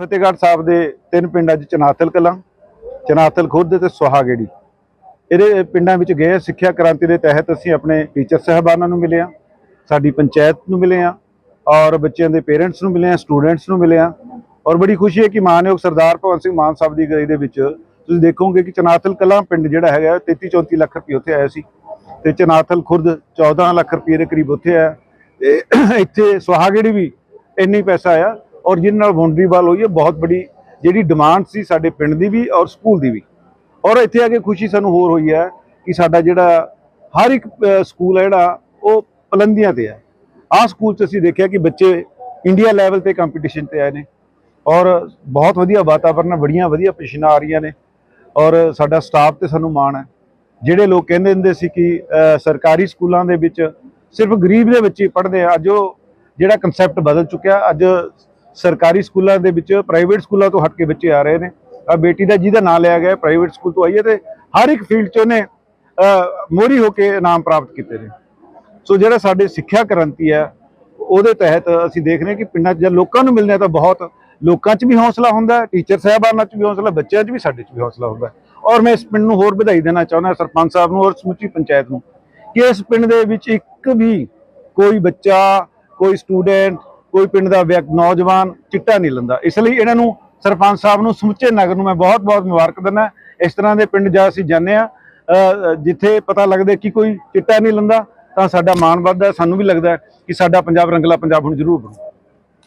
ਫਤਿਹਗੜ੍ਹ ਸਾਹਿਬ ਦੇ ਤਿੰਨ ਪਿੰਡਾਂ 'ਚ ਚਨਾਤਲ ਕਲਾਂ ਚਨਾਤਲ ਖੁਰਦ ਤੇ ਸੁਹਾਗੇੜੀ। ਇਹਦੇ ਪਿੰਡਾਂ ਵਿੱਚ ਗਏ, ਸਿੱਖਿਆ ਕ੍ਰਾਂਤੀ ਦੇ ਤਹਿਤ ਅਸੀਂ ਆਪਣੇ ਟੀਚਰ ਸਹਿਬਾਨਾਂ ਨੂੰ ਮਿਲੇ ਆ ਸਾਡੀ ਪੰਚਾਇਤ ਨੂੰ ਮਿਲੇ ਆ ਔਰ ਬੱਚਿਆਂ ਦੇ ਪੇਰੈਂਟਸ ਨੂੰ ਮਿਲੇ ਆ ਸਟੂਡੈਂਟਸ ਨੂੰ ਮਿਲੇ ਆ ਔਰ ਬੜੀ ਖੁਸ਼ੀ ਹੈ ਕਿ ਮਾਨਯੋਗ ਸਰਦਾਰ ਭਗਵੰਤ ਸਿੰਘ ਮਾਨ ਸਾਹਿਬ ਦੀ ਗਈ ਦੇ ਵਿੱਚ ਤੁਸੀਂ ਦੇਖੋਗੇ ਕਿ ਚਨਾਤਲ ਕਲਾਂ ਪਿੰਡ ਜਿਹੜਾ ਹੈਗਾ 33 34 ਲੱਖ ਰੁਪਏ ਉੱਥੇ ਆਇਆ ਸੀ। ਤੇ ਚਨਾਤਲ ਖੁਰਦ 14 ਲੱਖ ਰੁਪਏ ਦੇ ਕਰੀਬ ਉੱਥੇ ਆਇਆ। ਤੇ ਇੱਥੇ ਸੁਹਾਗੇੜੀ ਵੀ ਇੰਨੀ ਪੈਸਾ ਆਇਆ ਔਰ ਜਿਹਦੇ ਨਾਲ ਬਾਉਂਡਰੀ ਵਾਲ ਹੋਈ ਹੈ, ਬਹੁਤ ਬੜੀ ਜਿਹੜੀ ਡਿਮਾਂਡ ਸੀ ਸਾਡੇ ਪਿੰਡ ਦੀ ਵੀ ਔਰ ਸਕੂਲ ਦੀ ਵੀ। ਔਰ ਇੱਥੇ ਆ ਕੇ ਖੁਸ਼ੀ ਸਾਨੂੰ ਹੋਰ ਹੋਈ ਹੈ ਕਿ ਸਾਡਾ ਜਿਹੜਾ ਹਰ ਇੱਕ ਸਕੂਲ ਹੈ ਜਿਹੜਾ, ਉਹ ਪਲੰਦੀਆਂ ਤੇ ਹੈ। ਆਹ ਸਕੂਲ 'ਚ ਅਸੀਂ ਦੇਖਿਆ ਕਿ ਬੱਚੇ ਇੰਡੀਆ ਲੈਵਲ ਤੇ ਕੰਪੀਟੀਸ਼ਨ ਤੇ ਆਏ ਨੇ। ਔਰ ਬਹੁਤ ਵਧੀਆ ਵਾਤਾਵਰਨ ਬੜੀਆਂ ਵਧੀਆ ਪੋਜੀਸ਼ਨਾਂ ਆ ਰਹੀਆਂ ਨੇ। ਔਰ ਸਾਡਾ ਸਟਾਫ ਤੇ ਸਾਨੂੰ ਮਾਣ ਹੈ। ਜਿਹੜੇ ਲੋਕ ਕਹਿੰਦੇ ਹੁੰਦੇ ਸੀ ਕਿ ਸਰਕਾਰੀ ਸਕੂਲਾਂ ਦੇ ਵਿੱਚ ਸਿਰਫ ਗਰੀਬ ਦੇ ਬੱਚੇ ਪੜ੍ਹਦੇ ਆ, ਅੱਜ ਉਹ ਜਿਹੜਾ ਕਨਸੈਪਟ ਬਦਲ ਚੁੱਕਿਆ, ਅੱਜ ਸਰਕਾਰੀ ਸਕੂਲਾਂ ਦੇ ਵਿੱਚ ਪ੍ਰਾਈਵੇਟ ਸਕੂਲਾਂ ਤੋਂ ਹਟ ਕੇ ਬੱਚੇ ਆ ਰਹੇ ਨੇ। ਆ ਬੇਟੀ ਦਾ ਜਿਹਦਾ ਨਾਂ ਲਿਆ ਗਿਆ ਪ੍ਰਾਈਵੇਟ ਸਕੂਲ ਤੋਂ ਆਈ ਹੈ ਤੇ ਹਰ ਇੱਕ ਫੀਲਡ 'ਚ ਉਹਨੇ ਮੋਰੀ ਹੋ ਕੇ ਇਨਾਮ ਪ੍ਰਾਪਤ ਕੀਤੇ ਨੇ। ਸੋ ਜਿਹੜਾ ਸਾਡੇ ਸਿੱਖਿਆ ਕ੍ਰਾਂਤੀ ਹੈ, ਉਹਦੇ ਤਹਿਤ ਅਸੀਂ ਦੇਖ ਰਹੇ ਹਾਂ ਕਿ ਪਿੰਡਾਂ 'ਚ ਜਦ ਲੋਕਾਂ ਨੂੰ ਮਿਲਦੇ ਆ ਤਾਂ ਬਹੁਤ ਲੋਕਾਂ 'ਚ ਵੀ ਹੌਸਲਾ ਹੁੰਦਾ ਟੀਚਰ ਸਾਹਿਬਾਨਾਂ 'ਚ ਵੀ ਹੌਸਲਾ, ਬੱਚਿਆਂ 'ਚ ਵੀ ਸਾਡੇ 'ਚ ਵੀ ਹੌਸਲਾ ਹੁੰਦਾ ਔਰ ਮੈਂ ਇਸ ਪਿੰਡ ਨੂੰ ਹੋਰ ਵਧਾਈ ਦੇਣਾ ਚਾਹੁੰਦਾ, ਸਰਪੰਚ ਸਾਹਿਬ ਨੂੰ ਔਰ ਸਮੁੱਚੀ ਪੰਚਾਇਤ ਨੂੰ, ਕਿ ਇਸ ਪਿੰਡ ਦੇ ਵਿੱਚ ਇੱਕ ਵੀ ਕੋਈ ਬੱਚਾ, ਕੋਈ ਸਟੂਡੈਂਟ ਕੋਈ ਪਿੰਡ ਦਾ ਵਿਅਕਤੀ ਨੌਜਵਾਨ ਚਿੱਟਾ ਨਹੀਂ ਲੈਂਦਾ। ਇਸ ਲਈ ਇਹਨਾਂ ਨੂੰ ਸਰਪੰਚ ਸਾਹਿਬ ਨੂੰ ਸਮੁੱਚੇ ਨਗਰ ਨੂੰ ਮੈਂ ਬਹੁਤ-ਬਹੁਤ ਮੁਬਾਰਕ ਦਿੰਦਾ। ਇਸ ਤਰ੍ਹਾਂ ਦੇ ਪਿੰਡ ਜਾ ਅਸੀਂ ਜਾਂਦੇ ਆ ਜਿੱਥੇ ਪਤਾ ਲੱਗਦਾ ਕਿ ਕੋਈ ਚਿੱਟਾ ਨਹੀਂ ਲੈਂਦਾ, ਤਾਂ ਸਾਡਾ ਮਾਣ ਵੱਧਦਾ ਸਾਨੂੰ ਵੀ ਲੱਗਦਾ ਕਿ ਸਾਡਾ ਪੰਜਾਬ ਰੰਗਲਾ ਪੰਜਾਬ ਹੁਣ ਜ਼ਰੂਰ ਬਣੂ।